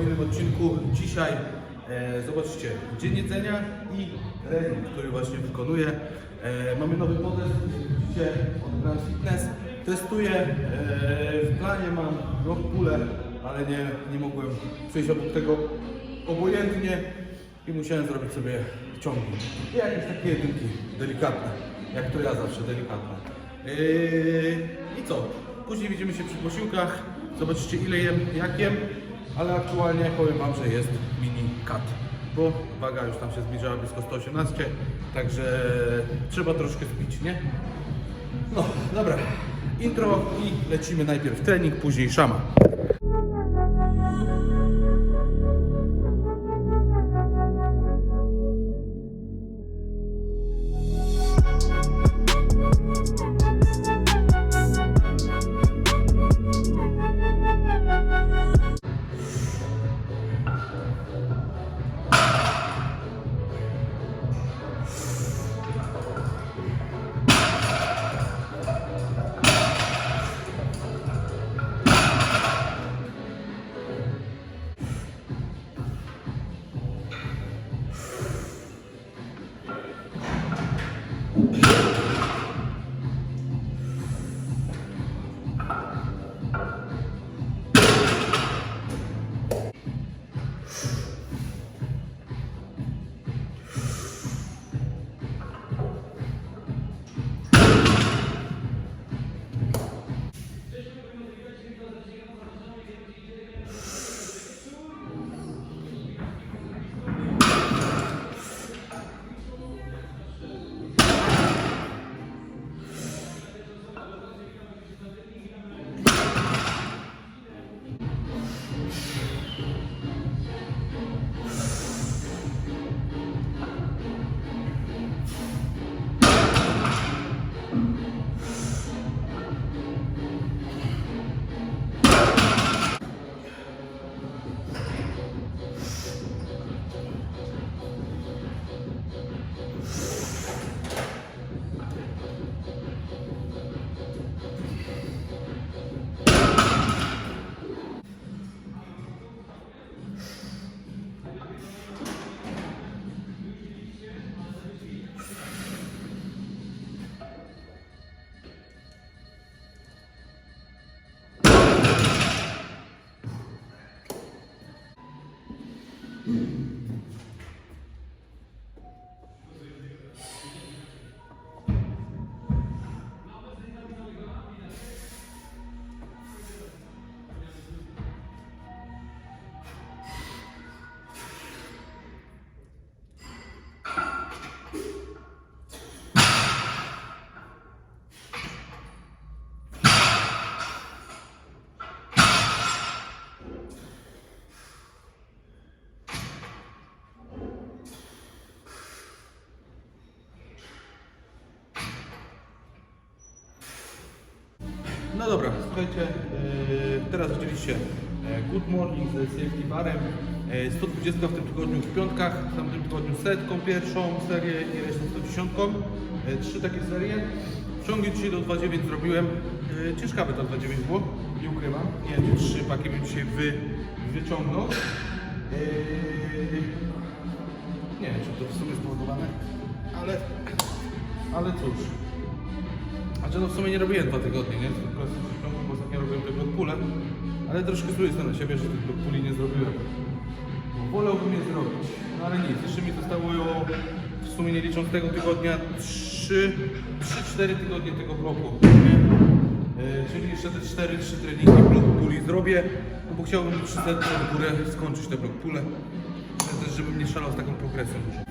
kolejnym odcinku. Dzisiaj e, zobaczcie, dzień jedzenia i trening, który właśnie wykonuję. E, mamy nowy jak widzicie, od Grand Fitness. Testuję, e, w planie mam rock pulę, ale nie, nie mogłem przejść obok tego obojętnie i musiałem zrobić sobie ciągnik. I jakieś takie jedynki delikatne, jak to ja zawsze, delikatne. Yy, I co? Później widzimy się przy posiłkach, zobaczycie ile jem, jak jem, ale aktualnie powiem Wam, że jest mini cut, bo waga już tam się zbliżała blisko 118, także trzeba troszkę zbić, nie? No, dobra, intro i lecimy najpierw trening, później szama. No dobra, słuchajcie, yy, teraz widzieliście e, Good Morning ze Safety Barem, e, 120 w tym tygodniu w piątkach, w tamtym tygodniu setką pierwszą serię i resztą 110, e, trzy takie serie. Ciągi dzisiaj do 2.9 zrobiłem, e, ciężkawe to 2.9 było, nie ukrywam, nie wiem czy trzy paki bym dzisiaj wy, wyciągnął. E, nie wiem czy to w sumie spowodowane, ale, ale cóż. A no w sumie nie robiłem dwa tygodnie, nie? W ciągu bo ostatnio robiłem te blockpule, ale troszkę zły jestem na siebie, że tych blockpuli nie zrobiłem. Bo wolałbym je zrobić, no ale nic. Jeszcze mi zostało w sumie nie licząc tego tygodnia 3-4 tygodnie tego bloku. nie? E, czyli jeszcze te 4-3 treningi blockpuli zrobię, no bo chciałbym przy setce w górę skończyć te blockpule. Też żebym nie szalał z taką progresją dużą.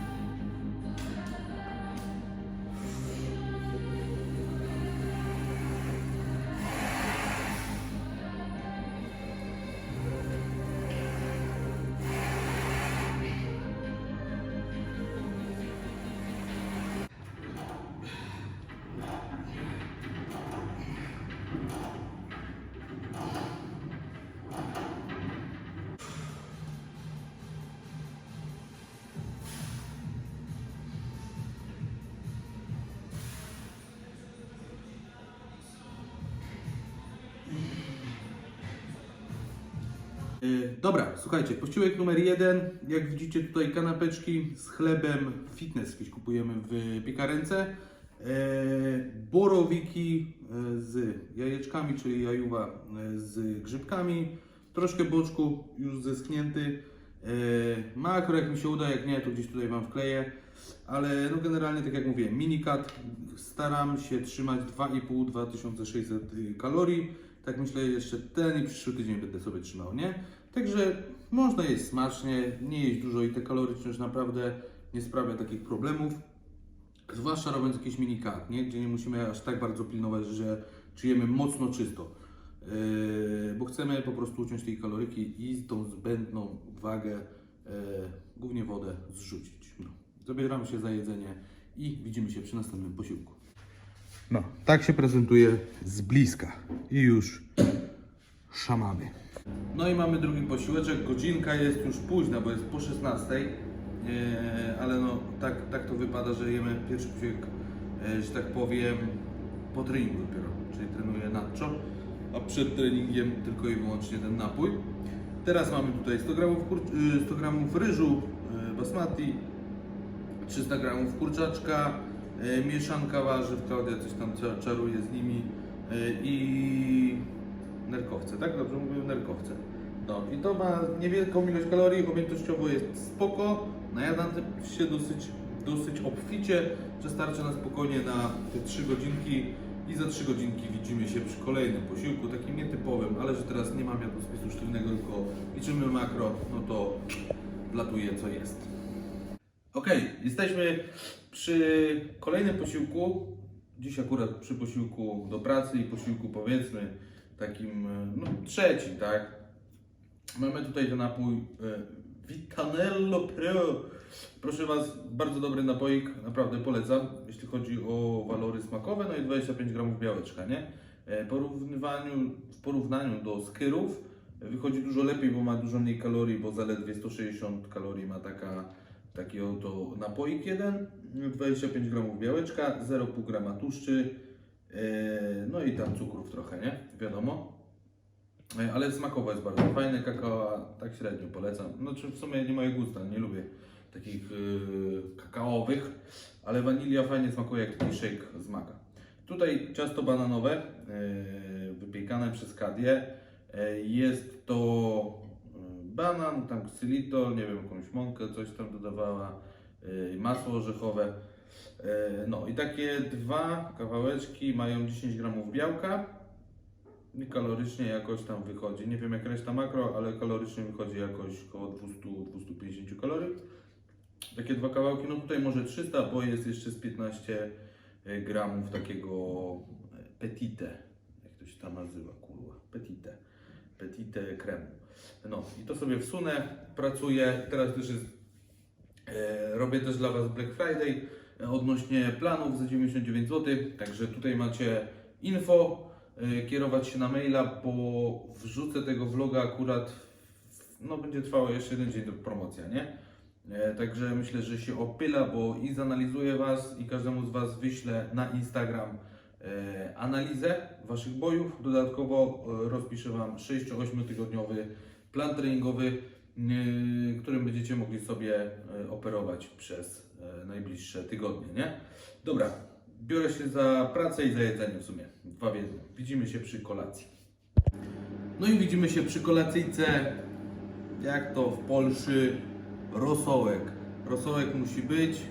Dobra, słuchajcie, posiłek numer jeden. Jak widzicie tutaj kanapeczki z chlebem fitness jakieś kupujemy w piekarence. Yy, borowiki yy, z jajeczkami, czyli jajuwa z grzybkami. Troszkę boczku już zeschnięty. Makro jak mi się uda, jak nie to gdzieś tutaj Wam wkleję. Ale no generalnie tak jak mówiłem, minikat staram się trzymać 2,5-2600 kalorii. Tak myślę jeszcze ten i przyszły tydzień będę sobie trzymał, nie? Także można jeść smacznie, nie jeść dużo i te kaloryczność naprawdę nie sprawia takich problemów. Zwłaszcza robiąc jakiś minikat, nie? Gdzie nie musimy aż tak bardzo pilnować, że czujemy mocno czysto. Yy, bo chcemy po prostu uciąć tej kaloryki i tą zbędną wagę, yy, głównie wodę, zrzucić. No. Zabieramy się za jedzenie i widzimy się przy następnym posiłku. No, tak się prezentuje z bliska i już szamamy. No i mamy drugi posiłeczek. Godzinka jest już późna, bo jest po 16. Eee, ale no tak, tak to wypada, że jemy pierwszy posiłek, e, że tak powiem, po treningu dopiero. Czyli trenuję nacho, a przed treningiem tylko i wyłącznie ten napój. Teraz mamy tutaj 100 gramów, kur- y, 100 gramów ryżu y, basmati, 300 gramów kurczaczka, mieszanka warzyw, Klaudia coś tam cza- czaruje z nimi y, i nerkowce, tak? Dobrze mówię, nerkowce. No i to ma niewielką ilość kalorii, objętościowo jest spoko, najadam się dosyć, dosyć obficie, że na spokojnie na te 3 godzinki i za 3 godzinki widzimy się przy kolejnym posiłku, takim nietypowym, ale że teraz nie mam jadłospisu sztywnego, tylko liczymy makro, no to wlatuje co jest. Okej, jesteśmy przy kolejnym posiłku. Dziś akurat przy posiłku do pracy i posiłku powiedzmy takim e, no, trzecim, tak? Mamy tutaj ten napój e, Vitanello Pro. Proszę Was, bardzo dobry napoik, naprawdę polecam, jeśli chodzi o walory smakowe, no i 25 gramów białeczka, nie? E, Porównywaniu, w porównaniu do skyrów wychodzi dużo lepiej, bo ma dużo mniej kalorii, bo zaledwie 160 kalorii ma taka, taki oto napoik jeden, 25 gramów białeczka, 0,5 grama tłuszczy, e, no i tam cukrów trochę, nie? Wiadomo. E, Ale smakowo jest bardzo fajne, kakao tak średnio polecam. Znaczy w sumie nie moje gusta, nie lubię takich yy, kakaowych, ale wanilia fajnie smakuje jak taki shake z. Tutaj ciasto bananowe, wypiekane przez Kadię. Jest to banan, tam ksylitol, nie wiem, jakąś mąkę, coś tam dodawała, yy, masło orzechowe. Yy, no i takie dwa kawałeczki mają 10 gramów białka, i kalorycznie jakoś tam wychodzi. Nie wiem jak reszta makro, ale kalorycznie wychodzi jakoś około 200-250 kalorii. Takie dwa kawałki, no tutaj może 300, bo jest jeszcze z 15 gramów takiego petite, jak to się tam nazywa, kurwa, petite, petite kremu. No i to sobie wsunę, pracuję, teraz też jest, e, robię też dla Was Black Friday e, odnośnie planów za 99 zł, także tutaj macie info, e, kierować się na maila, bo wrzucę tego vloga akurat, no będzie trwało jeszcze jeden dzień do promocja, nie? E, Także myślę, że się opyla, bo i zanalizuję Was i każdemu z Was wyślę na Instagram e, analizę Waszych bojów. Dodatkowo e, rozpiszę Wam 6-8 tygodniowy plan treningowy, e, którym będziecie mogli sobie e, operować przez e, najbliższe tygodnie, nie? Dobra, biorę się za pracę i za jedzenie w sumie. Dwa w jednym. Widzimy się przy kolacji. No i widzimy się przy kolacyjce, jak to w Polsce, rosołek. Rosołek musi być.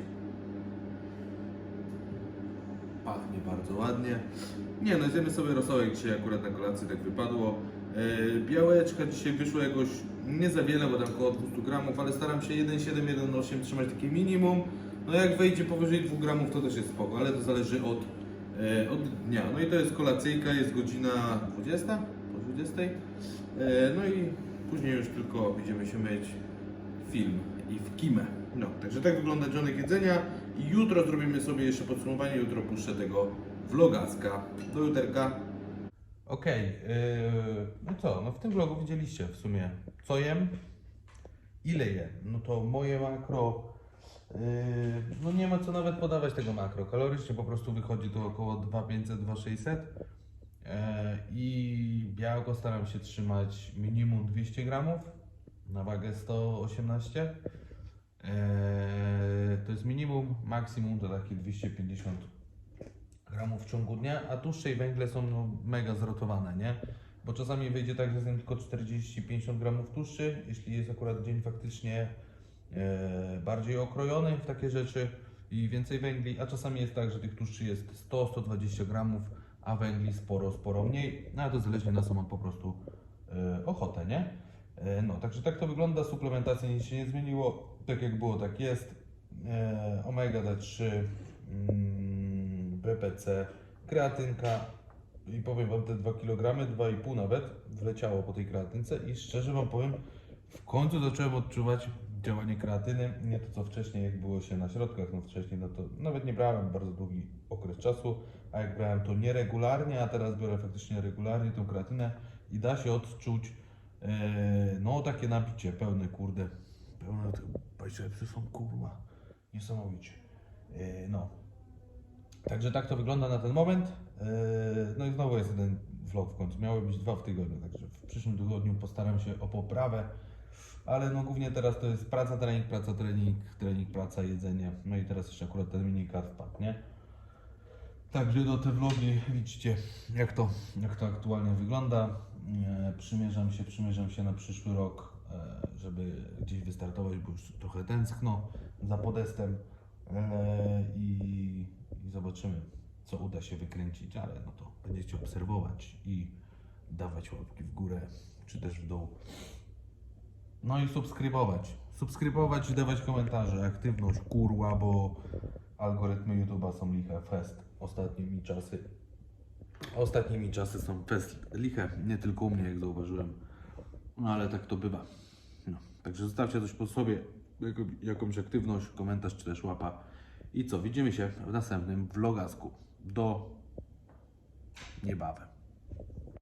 Pachnie bardzo ładnie. Nie no, zjemy sobie rosołek dzisiaj akurat na kolacji tak wypadło. E, białeczka dzisiaj wyszło jakoś nie za wiele, bo tam około 200 gramów, ale staram się 1,7, 1,8 trzymać takie minimum. No jak wejdzie powyżej 2 gramów to też jest spoko, ale to zależy od, e, od dnia. No i to jest kolacyjka, jest godzina 20, po 20. E, no i później już tylko będziemy się myć film i w kimę. No, także tak wygląda dzionek jedzenia i jutro zrobimy sobie jeszcze podsumowanie, jutro puszczę tego vlogaska. Do juterka. Okej, yy, no co, no w tym vlogu widzieliście w sumie co jem, ile je. No to moje makro, yy, no nie ma co nawet podawać tego makro. Kalorycznie po prostu wychodzi to około 2500-2600 e, i białko staram się trzymać minimum 200 gramów na wagę 118. Eee, to jest minimum, maksimum to takie 250 gramów w ciągu dnia, a tłuszcze i węgle są no, mega zrotowane, nie? Bo czasami wyjdzie tak, że jest tylko 40-50 gramów tłuszczy, jeśli jest akurat dzień faktycznie e, bardziej okrojony w takie rzeczy i więcej węgli, a czasami jest tak, że tych tłuszczy jest 100-120 gramów, a węgli sporo, sporo mniej, no ale to zależy na co po prostu e, ochotę, nie? E, no, także tak to wygląda, suplementacja nic się nie zmieniło, tak jak było, tak jest. E, omega D3, mm, BPC, kreatynka i powiem Wam te 2 kg, 2,5 nawet wleciało po tej kreatynce i szczerze Wam powiem, w końcu zacząłem odczuwać działanie kreatyny, nie to co wcześniej, jak było się na środkach, no wcześniej no to nawet nie brałem bardzo długi okres czasu, a jak brałem to nieregularnie, a teraz biorę faktycznie regularnie tą kreatynę i da się odczuć e, no takie napicie pełne, kurde, pełne te bicepsy są kurwa, niesamowicie, e, no. Także tak to wygląda na ten moment. Yy, No i znowu jest jeden vlog w końcu. Miały być dwa w tygodniu, także w przyszłym tygodniu postaram się o poprawę. Ale no głównie teraz to jest praca, trening, praca, trening, trening, praca, jedzenie. No i teraz jeszcze akurat ten minikat wpadł, nie? Także no te vlogi widzicie jak to, jak to aktualnie wygląda. E, Przymierzam się, przymierzam się na przyszły rok, e, żeby gdzieś wystartować, bo już trochę tęskno za podestem e, i, i zobaczymy co uda się wykręcić, ale no to będziecie obserwować i dawać łapki w górę czy też w dół. No i subskrybować. Subskrybować i dawać komentarze. Aktywność kurła, bo algorytmy YouTube'a są liche fest ostatnimi czasy. Ostatnimi czasy są fest liche, nie tylko u mnie, jak zauważyłem. No ale tak to bywa. No, także zostawcie coś po sobie, jakąś aktywność, komentarz czy też łapa. I co, widzimy się w następnym vlogasku. Do niebawem.